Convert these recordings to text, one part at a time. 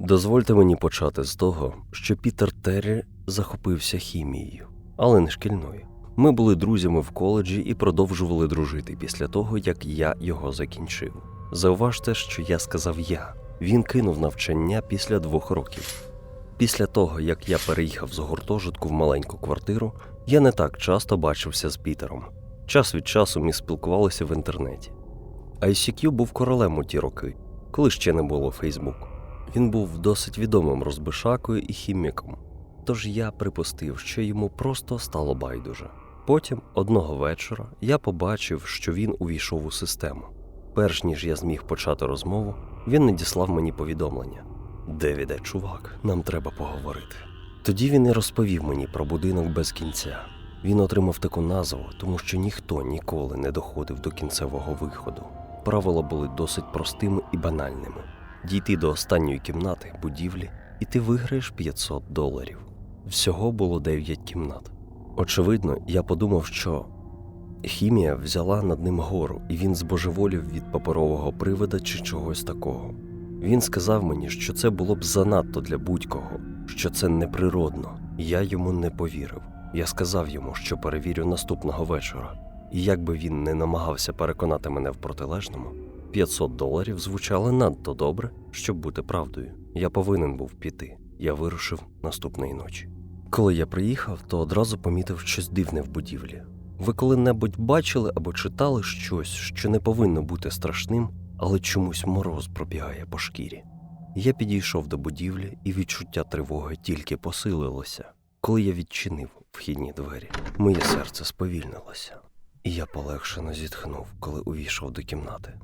Дозвольте мені почати з того, що Пітер Террі захопився хімією, але не шкільною. Ми були друзями в коледжі і продовжували дружити після того, як я його закінчив. Зауважте, що я сказав я. Він кинув навчання після двох років. Після того, як я переїхав з гуртожитку в маленьку квартиру, я не так часто бачився з Пітером. Час від часу ми спілкувалися в інтернеті. ICQ був королем у ті роки, коли ще не було Фейсбуку. Він був досить відомим розбишакою і хіміком, тож я припустив, що йому просто стало байдуже. Потім, одного вечора, я побачив, що він увійшов у систему. Перш ніж я зміг почати розмову, він надіслав мені повідомлення: Девіде, чувак, нам треба поговорити. Тоді він і розповів мені про будинок без кінця. Він отримав таку назву, тому що ніхто ніколи не доходив до кінцевого виходу. Правила були досить простими і банальними: дійти до останньої кімнати будівлі, і ти виграєш 500 доларів. Всього було 9 кімнат. Очевидно, я подумав, що хімія взяла над ним гору, і він збожеволів від паперового привида чи чогось такого. Він сказав мені, що це було б занадто для будь-кого, що це неприродно. Я йому не повірив. Я сказав йому, що перевірю наступного вечора. І як би він не намагався переконати мене в протилежному, 500 доларів звучали надто добре, щоб бути правдою. Я повинен був піти. Я вирушив наступної ночі. Коли я приїхав, то одразу помітив щось дивне в будівлі. Ви коли-небудь бачили або читали щось, що не повинно бути страшним, але чомусь мороз пробігає по шкірі. Я підійшов до будівлі, і відчуття тривоги тільки посилилося. Коли я відчинив вхідні двері, моє серце сповільнилося, і я полегшено зітхнув, коли увійшов до кімнати.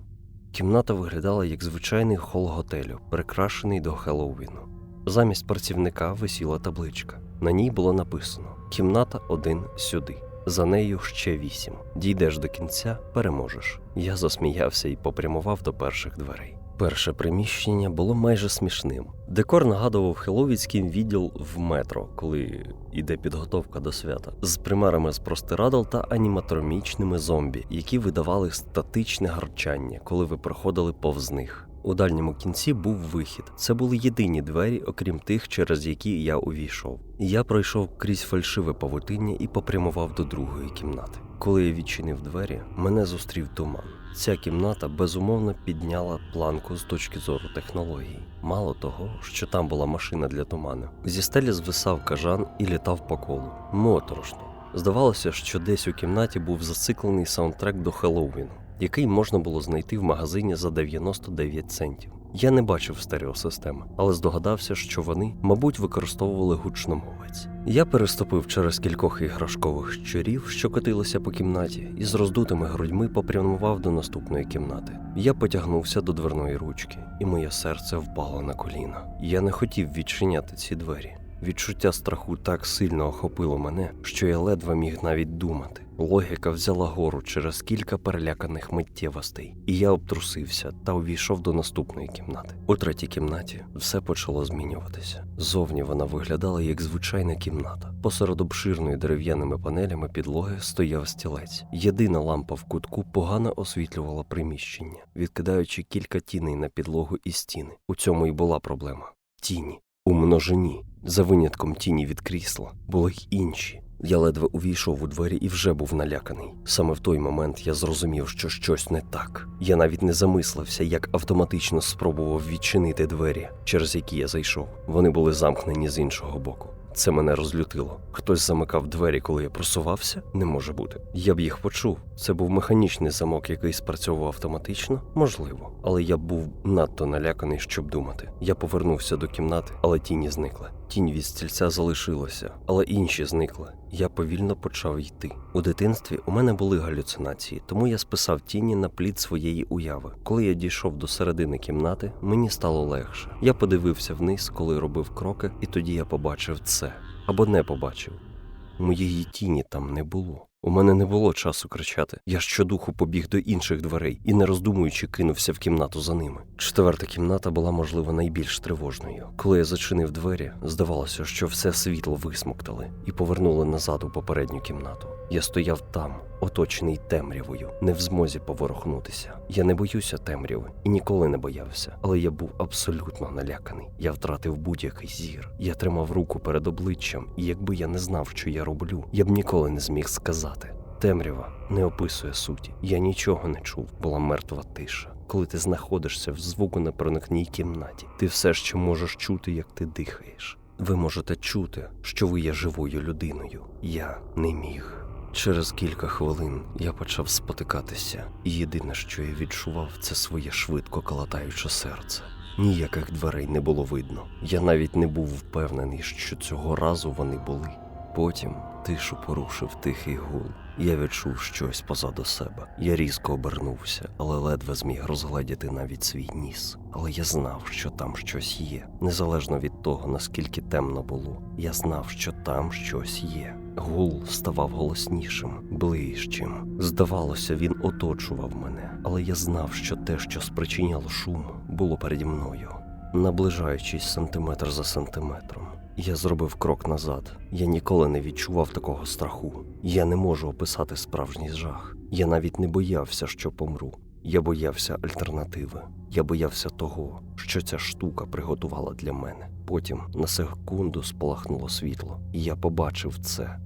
Кімната виглядала як звичайний хол готелю, прикрашений до Хеллоуіну. Замість працівника висіла табличка. На ній було написано: Кімната один сюди. За нею ще вісім. Дійдеш до кінця, переможеш. Я засміявся і попрямував до перших дверей. Перше приміщення було майже смішним. Декор нагадував хеловіцький відділ в метро, коли йде підготовка до свята, з примерами з простирадл та аніматромічними зомбі, які видавали статичне гарчання, коли ви проходили повз них. У дальньому кінці був вихід. Це були єдині двері, окрім тих, через які я увійшов. Я пройшов крізь фальшиве павутиння і попрямував до другої кімнати. Коли я відчинив двері, мене зустрів туман. Ця кімната безумовно підняла планку з точки зору технологій. Мало того, що там була машина для туману. Зі стелі звисав кажан і літав по колу. Моторошно. Здавалося, що десь у кімнаті був зациклений саундтрек до Хеллоуіну, який можна було знайти в магазині за 99 центів. Я не бачив стереосистеми, але здогадався, що вони, мабуть, використовували гучномовець. Я переступив через кількох іграшкових щурів, що котилися по кімнаті, і з роздутими грудьми попрямував до наступної кімнати. Я потягнувся до дверної ручки, і моє серце впало на коліна. Я не хотів відчиняти ці двері. Відчуття страху так сильно охопило мене, що я ледве міг навіть думати. Логіка взяла гору через кілька переляканих миттєвостей, і я обтрусився та увійшов до наступної кімнати. У третій кімнаті все почало змінюватися. Зовні вона виглядала як звичайна кімната. Посеред обширної дерев'яними панелями підлоги стояв стілець. Єдина лампа в кутку погано освітлювала приміщення, відкидаючи кілька тіней на підлогу і стіни. У цьому і була проблема. Тіні у множині. За винятком тіні від крісла були й інші. Я ледве увійшов у двері і вже був наляканий. Саме в той момент я зрозумів, що щось не так. Я навіть не замислився, як автоматично спробував відчинити двері, через які я зайшов. Вони були замкнені з іншого боку. Це мене розлютило. Хтось замикав двері, коли я просувався? Не може бути. Я б їх почув. Це був механічний замок, який спрацьовував автоматично? Можливо. Але я був надто наляканий, щоб думати. Я повернувся до кімнати, але тіні зникли. Тінь від стільця залишилася, але інші зникли. Я повільно почав йти. У дитинстві у мене були галюцинації, тому я списав тіні на плід своєї уяви. Коли я дійшов до середини кімнати, мені стало легше. Я подивився вниз, коли робив кроки, і тоді я побачив це або не побачив. Моєї тіні там не було. У мене не було часу кричати. Я щодуху побіг до інших дверей і, не роздумуючи, кинувся в кімнату за ними. Четверта кімната була, можливо, найбільш тривожною. Коли я зачинив двері, здавалося, що все світло висмоктали і повернули назад у попередню кімнату. Я стояв там, оточений темрявою, не в змозі поворухнутися. Я не боюся темряви і ніколи не боявся, але я був абсолютно наляканий. Я втратив будь-який зір. Я тримав руку перед обличчям, і якби я не знав, що я роблю, я б ніколи не зміг сказати. Темрява не описує суті. Я нічого не чув, була мертва тиша. Коли ти знаходишся в звуконепроникній кімнаті, ти все ще можеш чути, як ти дихаєш. Ви можете чути, що ви є живою людиною. Я не міг. Через кілька хвилин я почав спотикатися, і єдине, що я відчував, це своє швидко калатаюче серце. Ніяких дверей не було видно. Я навіть не був впевнений, що цього разу вони були. Потім тишу порушив тихий гул. Я відчув щось позаду себе. Я різко обернувся, але ледве зміг розгледіти навіть свій ніс. Але я знав, що там щось є. Незалежно від того, наскільки темно було, я знав, що там щось є. Гул ставав голоснішим, ближчим. Здавалося, він оточував мене, але я знав, що те, що спричиняло шум, було переді мною, наближаючись сантиметр за сантиметром. Я зробив крок назад. Я ніколи не відчував такого страху. Я не можу описати справжній жах. Я навіть не боявся, що помру. Я боявся альтернативи. Я боявся того, що ця штука приготувала для мене. Потім на секунду спалахнуло світло, і я побачив це.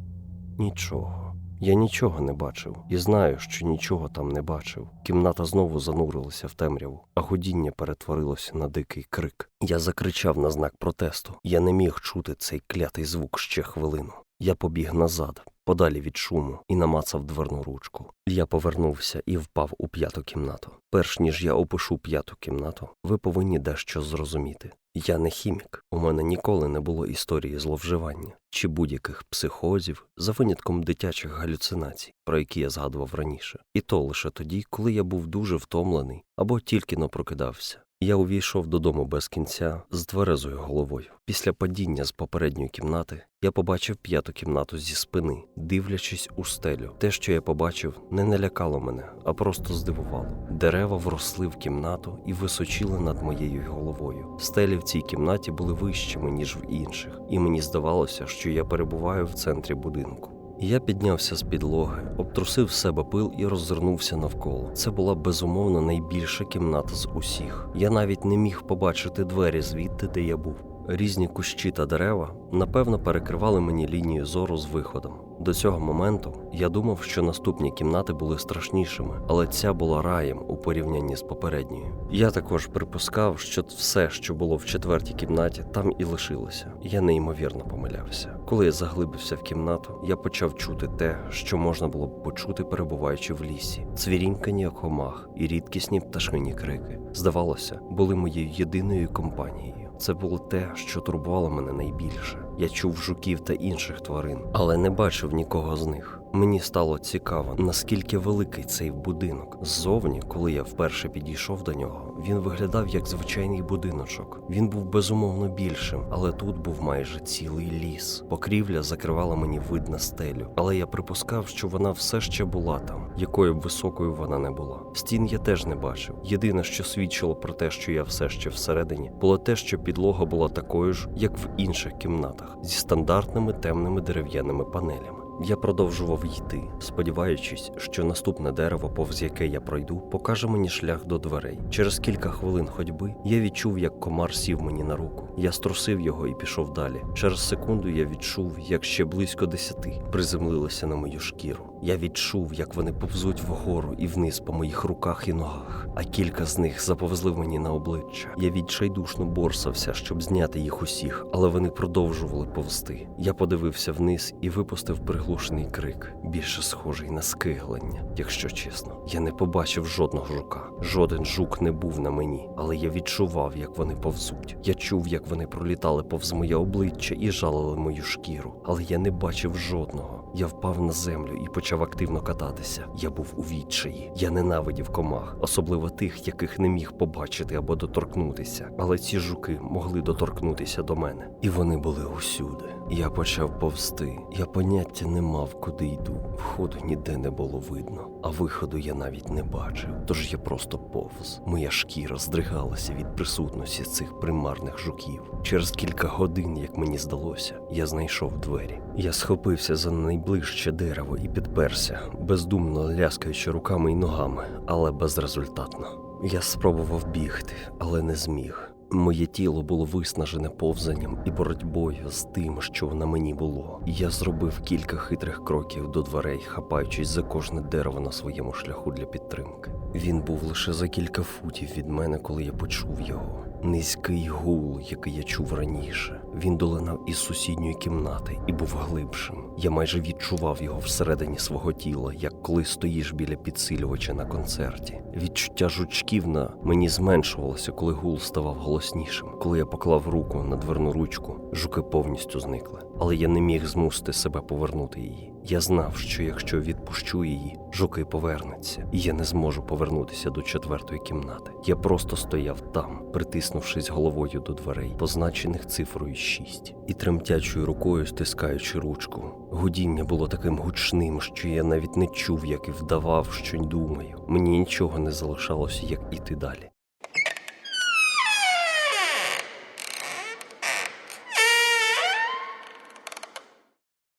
Нічого. Я нічого не бачив і знаю, що нічого там не бачив. Кімната знову занурилася в темряву, а гудіння перетворилося на дикий крик. Я закричав на знак протесту. Я не міг чути цей клятий звук ще хвилину. Я побіг назад, подалі від шуму, і намацав дверну ручку. Я повернувся і впав у п'яту кімнату. Перш ніж я опишу п'яту кімнату, ви повинні дещо зрозуміти. Я не хімік. У мене ніколи не було історії зловживання чи будь-яких психозів за винятком дитячих галюцинацій, про які я згадував раніше, і то лише тоді, коли я був дуже втомлений або тільки но прокидався. Я увійшов додому без кінця з тверезою головою. Після падіння з попередньої кімнати я побачив п'яту кімнату зі спини, дивлячись у стелю. Те, що я побачив, не налякало мене, а просто здивувало. Дерева вросли в кімнату і височили над моєю головою. Стелі в цій кімнаті були вищими, ніж в інших, і мені здавалося, що я перебуваю в центрі будинку. Я піднявся з підлоги, обтрусив себе пил і роззирнувся навколо. Це була безумовно найбільша кімната з усіх. Я навіть не міг побачити двері звідти, де я був. Різні кущі та дерева напевно перекривали мені лінію зору з виходом. До цього моменту я думав, що наступні кімнати були страшнішими, але ця була раєм у порівнянні з попередньою. Я також припускав, що все, що було в четвертій кімнаті, там і лишилося. Я неймовірно помилявся. Коли я заглибився в кімнату, я почав чути те, що можна було б почути, перебуваючи в лісі, цвірінькання комах і рідкісні пташині крики. Здавалося, були моєю єдиною компанією. Це було те, що турбувало мене найбільше. Я чув жуків та інших тварин, але не бачив нікого з них. Мені стало цікаво, наскільки великий цей будинок. Ззовні, коли я вперше підійшов до нього, він виглядав як звичайний будиночок. Він був безумовно більшим, але тут був майже цілий ліс. Покрівля закривала мені вид на стелю, але я припускав, що вона все ще була там, якою б високою вона не була. Стін я теж не бачив. Єдине, що свідчило про те, що я все ще всередині, було те, що підлога була такою ж, як в інших кімнатах, зі стандартними темними дерев'яними панелями. Я продовжував йти, сподіваючись, що наступне дерево, повз яке я пройду, покаже мені шлях до дверей. Через кілька хвилин ходьби я відчув, як комар сів мені на руку. Я струсив його і пішов далі. Через секунду я відчув, як ще близько десяти приземлилося на мою шкіру. Я відчув, як вони повзуть вгору і вниз по моїх руках і ногах, а кілька з них заповзли мені на обличчя. Я відчайдушно борсався, щоб зняти їх усіх, але вони продовжували повзти. Я подивився вниз і випустив приглушений крик, більше схожий на скиглення. Якщо чесно, я не побачив жодного жука. Жоден жук не був на мені, але я відчував, як вони повзуть. Я чув, як вони пролітали повз моє обличчя і жалили мою шкіру, але я не бачив жодного. Я впав на землю і почав активно кататися. Я був у відчаї. Я ненавидів комах, особливо тих, яких не міг побачити або доторкнутися. Але ці жуки могли доторкнутися до мене, і вони були усюди. Я почав повсти. Я поняття не мав, куди йду. Входу ніде не було видно, а виходу я навіть не бачив. Тож я просто повз. Моя шкіра здригалася від присутності цих примарних жуків. Через кілька годин, як мені здалося, я знайшов двері. Я схопився за найближче дерево і підперся, бездумно ляскаючи руками і ногами, але безрезультатно. Я спробував бігти, але не зміг. Моє тіло було виснажене повзанням і боротьбою з тим, що на мені було. Я зробив кілька хитрих кроків до дверей, хапаючись за кожне дерево на своєму шляху для підтримки. Він був лише за кілька футів від мене, коли я почув його. Низький гул, який я чув раніше. Він долинав із сусідньої кімнати і був глибшим. Я майже відчував його всередині свого тіла, як коли стоїш біля підсилювача на концерті. Відчуття жучків на мені зменшувалося, коли гул ставав голоснішим. Коли я поклав руку на дверну ручку, жуки повністю зникли. Але я не міг змусити себе повернути її. Я знав, що якщо відпущу її, жуки повернуться, і я не зможу повернутися до четвертої кімнати. Я просто стояв там, притиснувшись головою до дверей, позначених цифрою 6, і тремтячою рукою стискаючи ручку. Гудіння було таким гучним, що я навіть не чув, як і вдавав, що думаю. Мені нічого не залишалося, як іти далі.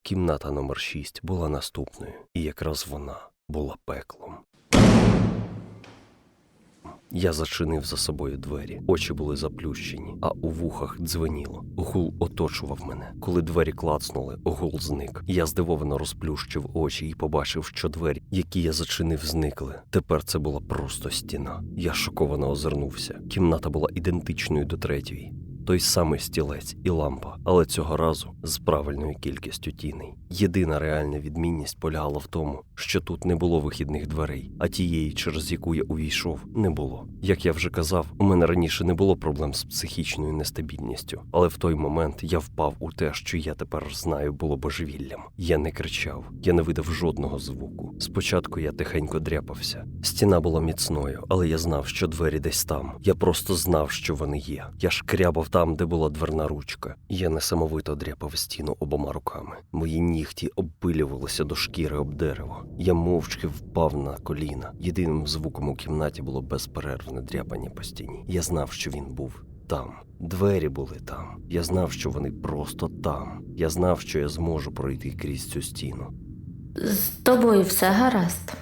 Кімната номер 6 була наступною, і якраз вона була пеклом. Я зачинив за собою двері, очі були заплющені, а у вухах дзвеніло. Гул оточував мене. Коли двері клацнули, гул зник. Я здивовано розплющив очі і побачив, що двері, які я зачинив, зникли. Тепер це була просто стіна. Я шоковано озирнувся. Кімната була ідентичною до третьої. Той самий стілець і лампа, але цього разу з правильною кількістю тіней. Єдина реальна відмінність полягала в тому, що тут не було вихідних дверей, а тієї, через яку я увійшов, не було. Як я вже казав, у мене раніше не було проблем з психічною нестабільністю, але в той момент я впав у те, що я тепер знаю, було божевіллям. Я не кричав, я не видав жодного звуку. Спочатку я тихенько дряпався. Стіна була міцною, але я знав, що двері десь там. Я просто знав, що вони є. Я шкрябав там, де була дверна ручка. Я несамовито дряпав стіну обома руками. Мої нігті обпилювалися до шкіри об дерево. Я мовчки впав на коліна. Єдиним звуком у кімнаті було безперервне дряпання по стіні. Я знав, що він був там. Двері були там. Я знав, що вони просто там. Я знав, що я зможу пройти крізь цю стіну. З тобою все гаразд.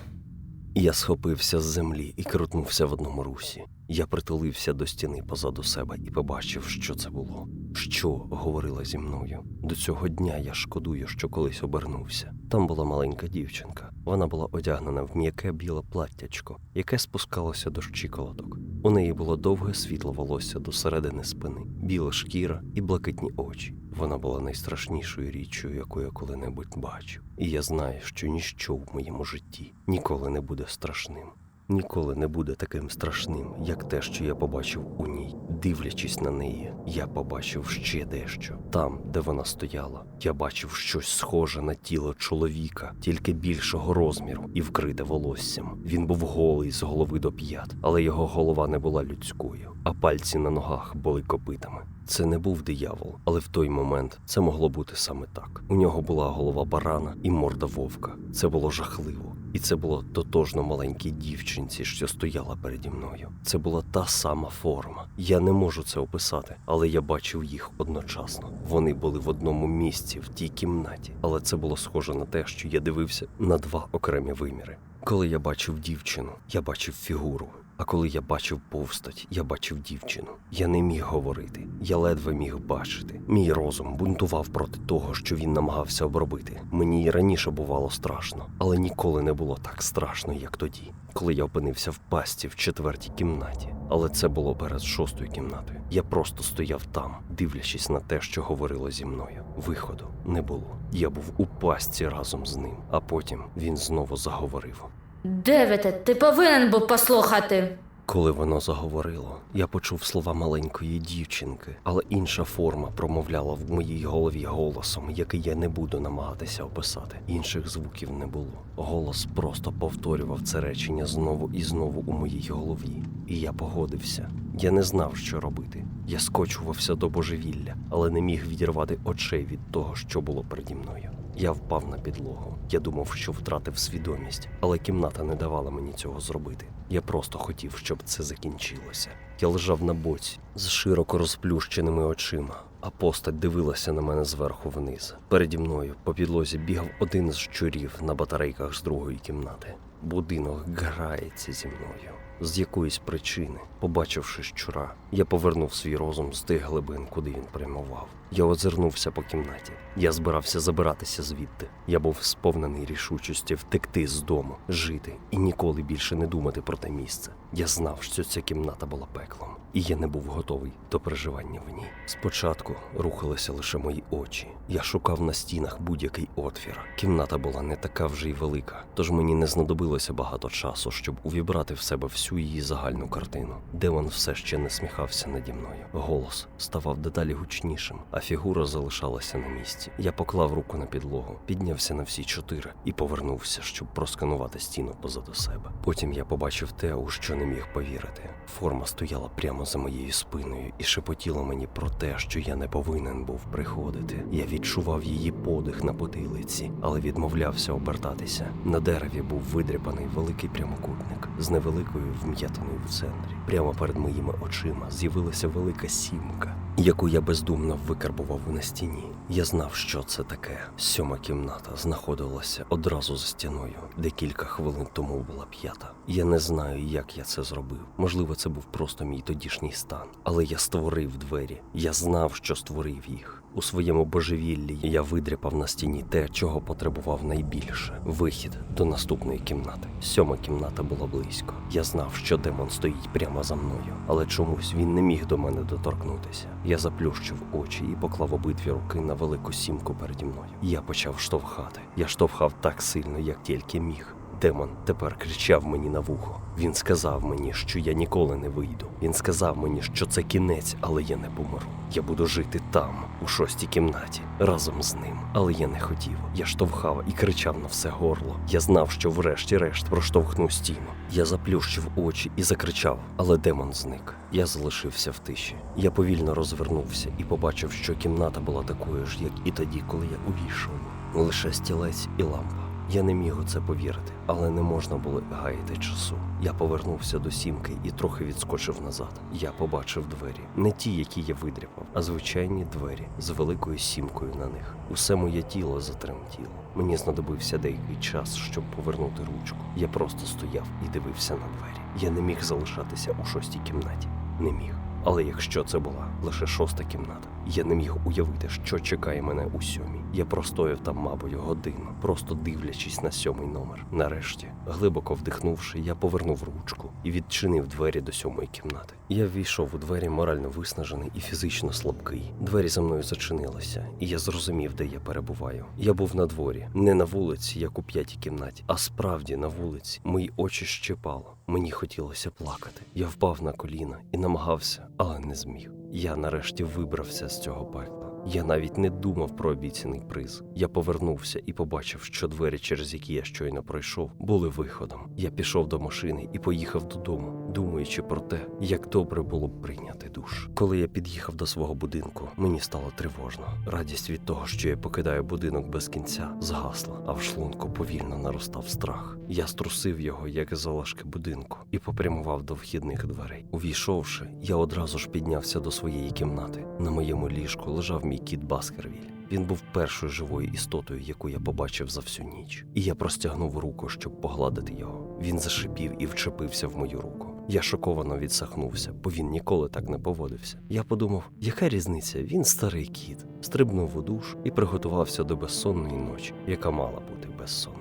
Я схопився з землі і крутнувся в одному русі. Я притулився до стіни позаду себе і побачив, що це було. Що говорила зі мною. До цього дня я шкодую, що колись обернувся. Там була маленька дівчинка. Вона була одягнена в м'яке біле платтячко, яке спускалося до щиколоток. У неї було довге світло волосся до середини спини, біла шкіра і блакитні очі. Вона була найстрашнішою річчю, яку я коли-небудь бачив. І я знаю, що ніщо в моєму житті ніколи не буде страшним. Ніколи не буде таким страшним, як те, що я побачив у ній. Дивлячись на неї, я побачив ще дещо. Там, де вона стояла, я бачив щось схоже на тіло чоловіка, тільки більшого розміру і вкрите волоссям. Він був голий з голови до п'ят, але його голова не була людською, а пальці на ногах були копитами. Це не був диявол, але в той момент це могло бути саме так. У нього була голова барана і морда вовка. Це було жахливо. І це було тотожно маленькій дівчинці, що стояла переді мною. Це була та сама форма. Я не можу це описати, але я бачив їх одночасно. Вони були в одному місці, в тій кімнаті, але це було схоже на те, що я дивився на два окремі виміри. Коли я бачив дівчину, я бачив фігуру. А коли я бачив повстать, я бачив дівчину. Я не міг говорити, я ледве міг бачити. Мій розум бунтував проти того, що він намагався обробити. Мені і раніше бувало страшно, але ніколи не було так страшно, як тоді, коли я опинився в пасті в четвертій кімнаті. Але це було перед шостою кімнатою. Я просто стояв там, дивлячись на те, що говорило зі мною. Виходу не було. Я був у пастці разом з ним, а потім він знову заговорив. Девіте, ти повинен був послухати. Коли воно заговорило, я почув слова маленької дівчинки, але інша форма промовляла в моїй голові голосом, який я не буду намагатися описати. Інших звуків не було. Голос просто повторював це речення знову і знову у моїй голові. І я погодився. Я не знав, що робити. Я скочувався до божевілля, але не міг відірвати очей від того, що було переді мною. Я впав на підлогу. Я думав, що втратив свідомість, але кімната не давала мені цього зробити. Я просто хотів, щоб це закінчилося. Я лежав на боці з широко розплющеними очима, а постать дивилася на мене зверху вниз. Переді мною по підлозі бігав один з щурів на батарейках з другої кімнати. Будинок грається зі мною. З якоїсь причини, побачивши щура, я повернув свій розум з тих глибин, куди він прямував. Я озирнувся по кімнаті. Я збирався забиратися звідти. Я був сповнений рішучості втекти з дому, жити і ніколи більше не думати про те місце. Я знав, що ця кімната була пеклом, і я не був готовий до проживання в ній. Спочатку рухалися лише мої очі. Я шукав на стінах будь-який отвір. Кімната була не така вже й велика, тож мені не знадобилося багато часу, щоб увібрати в себе всю її загальну картину. Демон все ще не сміхався наді мною. Голос ставав дедалі гучнішим, а фігура залишалася на місці. Я поклав руку на підлогу, піднявся на всі чотири і повернувся, щоб просканувати стіну позаду себе. Потім я побачив те, у що не міг повірити. Форма стояла прямо за моєю спиною і шепотіла мені про те, що я не повинен був приходити. Я відчував її подих на потилиці, але відмовлявся обертатися. На дереві був видряпаний великий прямокутник з невеликою вм'ятиною в центрі. Прямо перед моїми очима з'явилася велика сімка, яку я бездумно викарбував на стіні. Я знав, що це таке. Сьома кімната знаходилася одразу за стіною, де кілька хвилин тому була п'ята. Я не знаю, як я це зробив. Можливо, це був просто мій тодішній стан, але я створив двері. Я знав, що створив їх. У своєму божевіллі я видряпав на стіні те, чого потребував найбільше вихід до наступної кімнати. Сьома кімната була близько. Я знав, що демон стоїть прямо за мною, але чомусь він не міг до мене доторкнутися. Я заплющив очі і поклав обидві руки на велику сімку переді мною. Я почав штовхати. Я штовхав так сильно, як тільки міг. Демон тепер кричав мені на вухо. Він сказав мені, що я ніколи не вийду. Він сказав мені, що це кінець, але я не помру. Я буду жити там, у шостій кімнаті, разом з ним. Але я не хотів. Я штовхав і кричав на все горло. Я знав, що врешті-решт проштовхну стіну. Я заплющив очі і закричав, але демон зник. Я залишився в тиші. Я повільно розвернувся і побачив, що кімната була такою ж, як і тоді, коли я увійшов. Лише стілець і лампа. Я не міг у це повірити, але не можна було гаяти часу. Я повернувся до сімки і трохи відскочив назад. Я побачив двері, не ті, які я видряпав, а звичайні двері з великою сімкою на них. Усе моє тіло затремтіло. Мені знадобився деякий час, щоб повернути ручку. Я просто стояв і дивився на двері. Я не міг залишатися у шостій кімнаті. Не міг. Але якщо це була лише шоста кімната, я не міг уявити, що чекає мене у сьомій. Я простояв там, мабуть, годину, просто дивлячись на сьомий номер. Нарешті, глибоко вдихнувши, я повернув ручку і відчинив двері до сьомої кімнати. Я ввійшов у двері морально виснажений і фізично слабкий. Двері за мною зачинилися, і я зрозумів, де я перебуваю. Я був на дворі, не на вулиці, як у п'ятій кімнаті, а справді на вулиці. Мої очі щипало. Мені хотілося плакати. Я впав на коліна і намагався, але не зміг. Я нарешті вибрався з цього пекла. Я навіть не думав про обіцяний приз. Я повернувся і побачив, що двері, через які я щойно пройшов, були виходом. Я пішов до машини і поїхав додому, думаючи про те, як добре було б прийняти душ. Коли я під'їхав до свого будинку, мені стало тривожно. Радість від того, що я покидаю будинок без кінця, згасла, а в шлунку повільно наростав страх. Я струсив його, як залишки будинку, і попрямував до вхідних дверей. Увійшовши, я одразу ж піднявся до своєї кімнати. На моєму ліжку лежав мій кіт Баскервіль. Він був першою живою істотою, яку я побачив за всю ніч. І я простягнув руку, щоб погладити його. Він зашипів і вчепився в мою руку. Я шоковано відсахнувся, бо він ніколи так не поводився. Я подумав, яка різниця? Він старий кіт. Стрибнув у душ і приготувався до безсонної ночі, яка мала бути безсонною.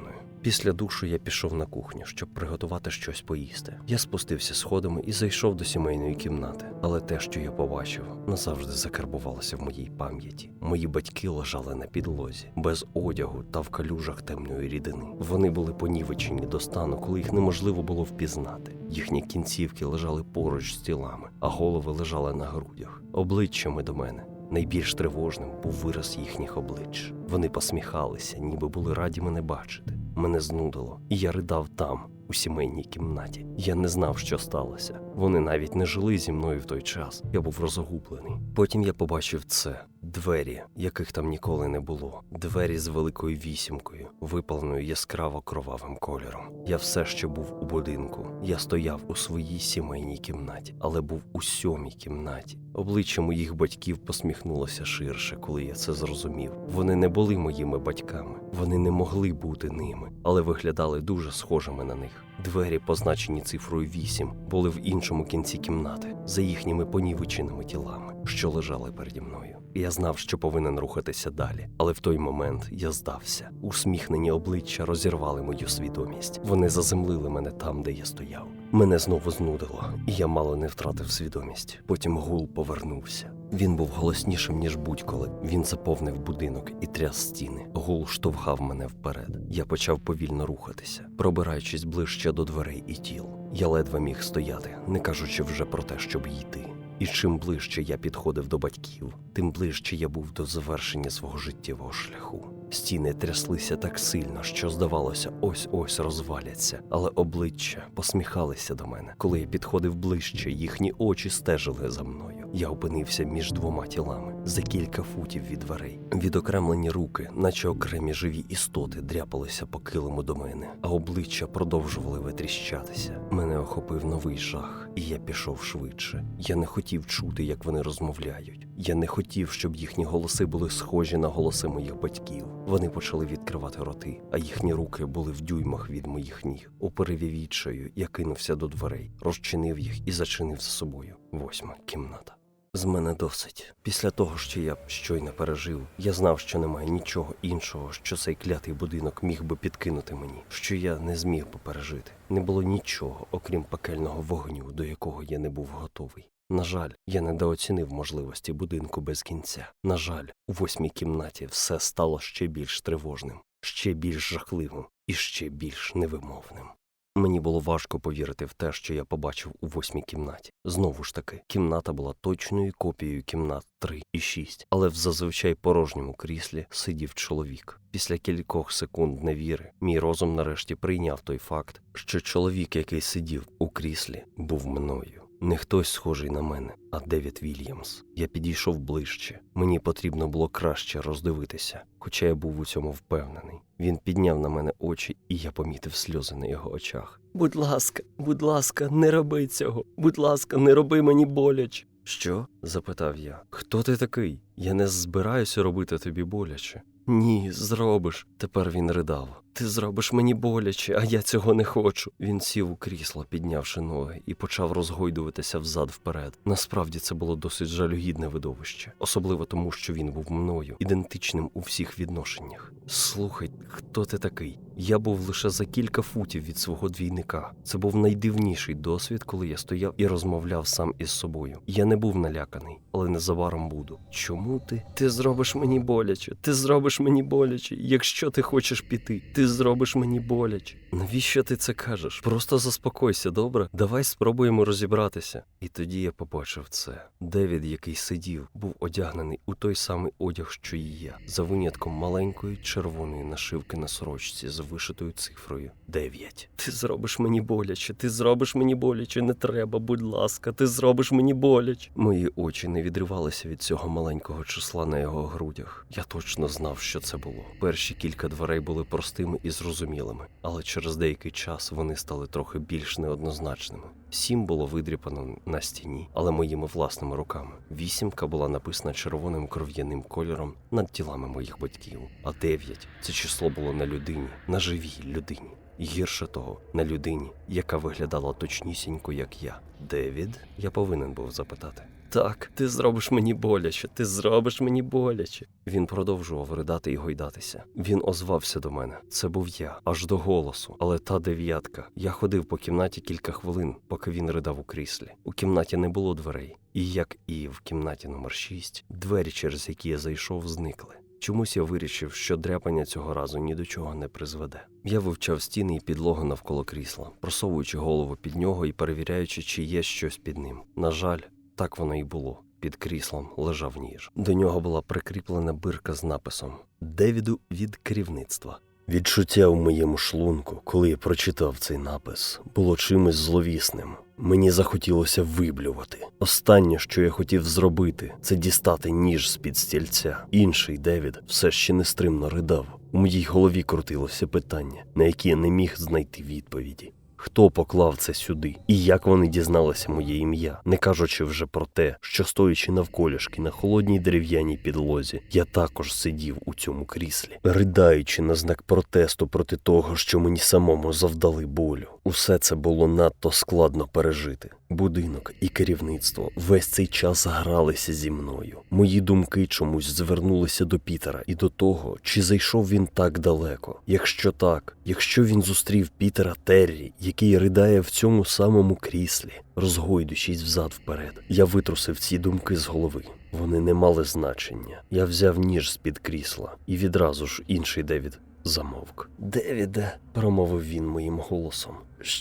Після душу я пішов на кухню, щоб приготувати щось поїсти. Я спустився сходами і зайшов до сімейної кімнати. Але те, що я побачив, назавжди закарбувалося в моїй пам'яті. Мої батьки лежали на підлозі, без одягу та в калюжах темної рідини. Вони були понівечені до стану, коли їх неможливо було впізнати. Їхні кінцівки лежали поруч з тілами, а голови лежали на грудях, обличчями до мене. Найбільш тривожним був вираз їхніх облич. Вони посміхалися, ніби були раді мене бачити. Мене знудило, і я ридав там, у сімейній кімнаті. Я не знав, що сталося. Вони навіть не жили зі мною в той час. Я був розгублений. Потім я побачив це двері, яких там ніколи не було. Двері з великою вісімкою, випаленою яскраво кровавим кольором. Я все ще був у будинку. Я стояв у своїй сімейній кімнаті, але був у сьомій кімнаті. Обличчя моїх батьків посміхнулося ширше, коли я це зрозумів. Вони не були моїми батьками, вони не могли бути ними, але виглядали дуже схожими на них. Двері, позначені цифрою 8, були в іншому кінці кімнати, за їхніми понівеченими тілами, що лежали переді мною. Я знав, що повинен рухатися далі, але в той момент я здався. Усміхнені обличчя розірвали мою свідомість. Вони заземлили мене там, де я стояв. Мене знову знудило, і я мало не втратив свідомість. Потім гул повернувся. Він був голоснішим, ніж будь-коли. Він заповнив будинок і тряс стіни. Гул штовхав мене вперед. Я почав повільно рухатися, пробираючись ближче до дверей і тіл. Я ледве міг стояти, не кажучи вже про те, щоб йти. І чим ближче я підходив до батьків, тим ближче я був до завершення свого життєвого шляху. Стіни тряслися так сильно, що здавалося, ось ось розваляться, але обличчя посміхалися до мене. Коли я підходив ближче, їхні очі стежили за мною. Я опинився між двома тілами за кілька футів від дверей. Відокремлені руки, наче окремі живі істоти, дряпалися по килиму до мене, а обличчя продовжували витріщатися. Мене охопив новий жах, і я пішов швидше. Я не хотів чути, як вони розмовляють. Я не хотів, щоб їхні голоси були схожі на голоси моїх батьків. Вони почали відкривати роти, а їхні руки були в дюймах від моїх ніг. У переві відчаю я кинувся до дверей, розчинив їх і зачинив за собою. Восьма кімната. З мене досить. Після того, що я щойно пережив, я знав, що немає нічого іншого, що цей клятий будинок міг би підкинути мені, що я не зміг би пережити. Не було нічого, окрім пекельного вогню, до якого я не був готовий. На жаль, я недооцінив можливості будинку без кінця. На жаль, у восьмій кімнаті все стало ще більш тривожним, ще більш жахливим і ще більш невимовним. Мені було важко повірити в те, що я побачив у восьмій кімнаті. Знову ж таки, кімната була точною копією кімнат 3 і 6, але в зазвичай порожньому кріслі сидів чоловік. Після кількох секунд невіри мій розум нарешті прийняв той факт, що чоловік, який сидів у кріслі, був мною. Не хтось схожий на мене, а Девід Вільямс. Я підійшов ближче. Мені потрібно було краще роздивитися, хоча я був у цьому впевнений. Він підняв на мене очі, і я помітив сльози на його очах. Будь ласка, будь ласка, не роби цього. Будь ласка, не роби мені боляче. Що? запитав я. Хто ти такий? Я не збираюся робити тобі боляче. Ні, зробиш. Тепер він ридав. Ти зробиш мені боляче, а я цього не хочу. Він сів у крісло, піднявши ноги, і почав розгойдуватися взад вперед. Насправді це було досить жалюгідне видовище, особливо тому, що він був мною, ідентичним у всіх відношеннях. Слухай, хто ти такий? Я був лише за кілька футів від свого двійника. Це був найдивніший досвід, коли я стояв і розмовляв сам із собою. Я не був наляканий, але незабаром буду. Чому ти? Ти зробиш мені боляче, ти зробиш мені боляче. Якщо ти хочеш піти, ти зробиш мені боляче. Навіщо ти це кажеш? Просто заспокойся, добре? Давай спробуємо розібратися. І тоді я побачив це. Девід, який сидів, був одягнений у той самий одяг, що і я, за винятком маленької червоної нашивки на сорочці з вишитою цифрою дев'ять. Ти зробиш мені боляче, ти зробиш мені боляче, не треба, будь ласка, ти зробиш мені боляче. Мої очі не відривалися від цього маленького числа на його грудях. Я точно знав, що це було. Перші кілька дверей були простими і зрозумілими, але через деякий час вони стали трохи більш неоднозначними. Сім було видріпано на стіні, але моїми власними руками. Вісімка була написана червоним кров'яним кольором над тілами моїх батьків. А дев'ять це число було на людині, на живій людині. Гірше того, на людині, яка виглядала точнісінько, як я. Девід, я повинен був запитати. Так, ти зробиш мені боляче, ти зробиш мені боляче. Він продовжував ридати і гойдатися. Він озвався до мене. Це був я, аж до голосу. Але та дев'ятка. Я ходив по кімнаті кілька хвилин, поки він ридав у кріслі. У кімнаті не було дверей. І як і в кімнаті номер 6, двері, через які я зайшов, зникли. Чомусь я вирішив, що дряпання цього разу ні до чого не призведе. Я вивчав стіни і підлогу навколо крісла, просовуючи голову під нього і перевіряючи, чи є щось під ним. На жаль, так воно і було. Під кріслом лежав ніж. До нього була прикріплена бирка з написом Девіду від керівництва. Відчуття у моєму шлунку, коли я прочитав цей напис, було чимось зловісним. Мені захотілося виблювати. Останнє, що я хотів зробити, це дістати ніж з-під стільця. Інший Девід все ще нестримно ридав. У моїй голові крутилося питання, на які я не міг знайти відповіді. Хто поклав це сюди, і як вони дізналися моє ім'я, не кажучи вже про те, що стоячи навколішки на холодній дерев'яній підлозі, я також сидів у цьому кріслі, ридаючи на знак протесту проти того, що мені самому завдали болю. Усе це було надто складно пережити. Будинок і керівництво весь цей час гралися зі мною. Мої думки чомусь звернулися до Пітера і до того, чи зайшов він так далеко. Якщо так, якщо він зустрів Пітера Террі, який ридає в цьому самому кріслі, розгойдучись взад вперед, я витрусив ці думки з голови. Вони не мали значення. Я взяв ніж з-під крісла, і відразу ж інший Девід замовк. Девіде, промовив він моїм голосом.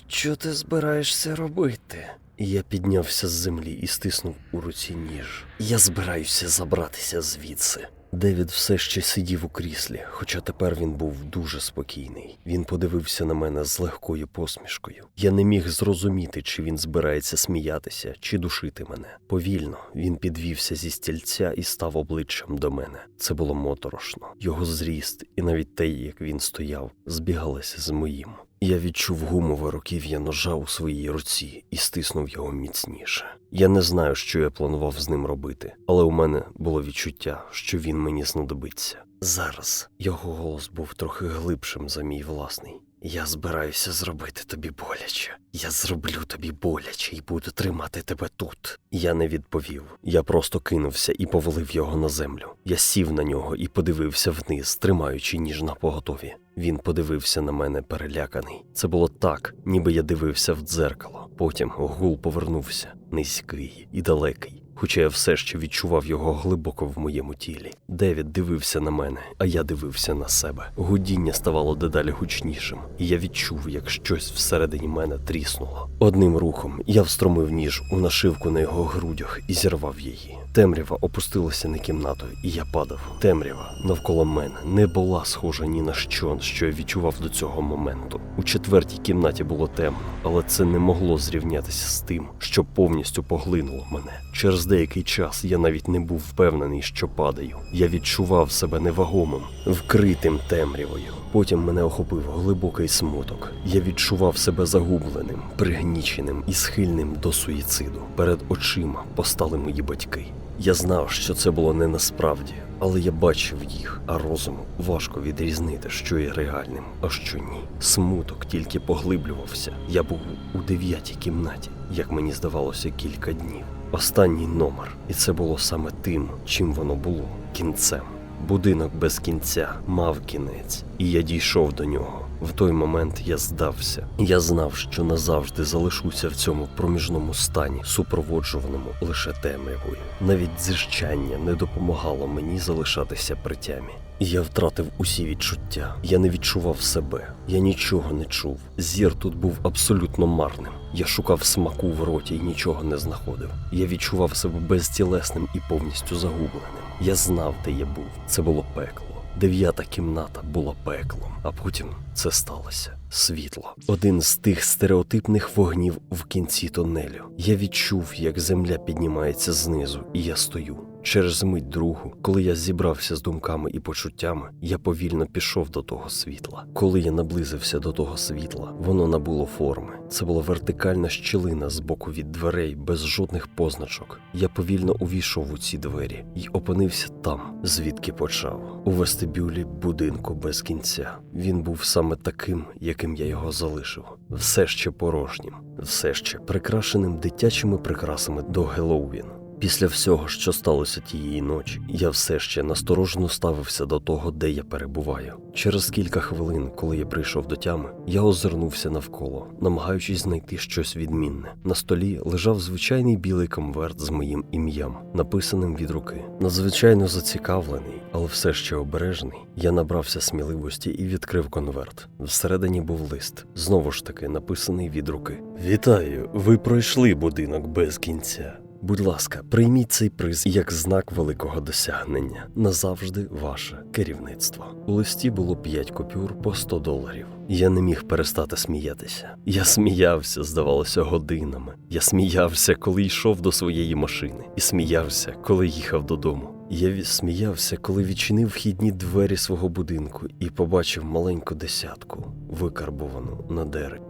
Що ти збираєшся робити? Я піднявся з землі і стиснув у руці ніж. Я збираюся забратися звідси. Девід все ще сидів у кріслі, хоча тепер він був дуже спокійний. Він подивився на мене з легкою посмішкою. Я не міг зрозуміти, чи він збирається сміятися, чи душити мене. Повільно він підвівся зі стільця і став обличчям до мене. Це було моторошно. Його зріст і навіть те, як він стояв, збігалися з моїм. Я відчув гумове руків'я ножа у своїй руці і стиснув його міцніше. Я не знаю, що я планував з ним робити, але у мене було відчуття, що він мені знадобиться. Зараз його голос був трохи глибшим за мій власний. Я збираюся зробити тобі боляче. Я зроблю тобі боляче і буду тримати тебе тут. Я не відповів. Я просто кинувся і повалив його на землю. Я сів на нього і подивився вниз, тримаючи ніж на поготові. Він подивився на мене переляканий. Це було так, ніби я дивився в дзеркало. Потім гул повернувся, низький і далекий. Хоча я все ще відчував його глибоко в моєму тілі. Девід дивився на мене, а я дивився на себе. Гудіння ставало дедалі гучнішим, і я відчув, як щось всередині мене тріснуло. Одним рухом я встромив ніж у нашивку на його грудях і зірвав її. Темрява опустилася на кімнату, і я падав. Темрява навколо мене не була схожа ні на що, що я відчував до цього моменту. У четвертій кімнаті було темно, але це не могло зрівнятися з тим, що повністю поглинуло мене. Через деякий час я навіть не був впевнений, що падаю. Я відчував себе невагомим, вкритим темрявою. Потім мене охопив глибокий смуток. Я відчував себе загубленим, пригніченим і схильним до суїциду. Перед очима постали мої батьки. Я знав, що це було не насправді, але я бачив їх, а розуму важко відрізнити, що є реальним, а що ні. Смуток тільки поглиблювався. Я був у дев'ятій кімнаті, як мені здавалося, кілька днів. Останній номер, і це було саме тим, чим воно було кінцем. Будинок без кінця мав кінець, і я дійшов до нього. В той момент я здався. Я знав, що назавжди залишуся в цьому проміжному стані, супроводжуваному лише темрявою. Навіть дзижчання не допомагало мені залишатися при тямі. Я втратив усі відчуття. Я не відчував себе. Я нічого не чув. Зір тут був абсолютно марним. Я шукав смаку в роті і нічого не знаходив. Я відчував себе безтілесним і повністю загубленим. Я знав, де я був. Це було пекло. Дев'ята кімната була пеклом, а потім це сталося. Світло. Один з тих стереотипних вогнів в кінці тунелю. Я відчув, як земля піднімається знизу, і я стою. Через мить другу, коли я зібрався з думками і почуттями, я повільно пішов до того світла. Коли я наблизився до того світла, воно набуло форми. Це була вертикальна щілина з боку від дверей без жодних позначок. Я повільно увійшов у ці двері і опинився там, звідки почав. У вестибюлі будинку без кінця. Він був саме таким, яким я його залишив. Все ще порожнім, все ще прикрашеним дитячими прикрасами до Геловін. Після всього, що сталося тієї ночі, я все ще насторожено ставився до того, де я перебуваю. Через кілька хвилин, коли я прийшов до тями, я озирнувся навколо, намагаючись знайти щось відмінне. На столі лежав звичайний білий конверт з моїм ім'ям, написаним від руки. Надзвичайно зацікавлений, але все ще обережний. Я набрався сміливості і відкрив конверт. Всередині був лист, знову ж таки написаний від руки. Вітаю! Ви пройшли будинок без кінця. Будь ласка, прийміть цей приз як знак великого досягнення. Назавжди ваше керівництво. У листі було 5 купюр по 100 доларів. Я не міг перестати сміятися. Я сміявся, здавалося, годинами. Я сміявся, коли йшов до своєї машини, і сміявся, коли їхав додому. Я сміявся, коли відчинив вхідні двері свого будинку і побачив маленьку десятку, викарбовану на дереві.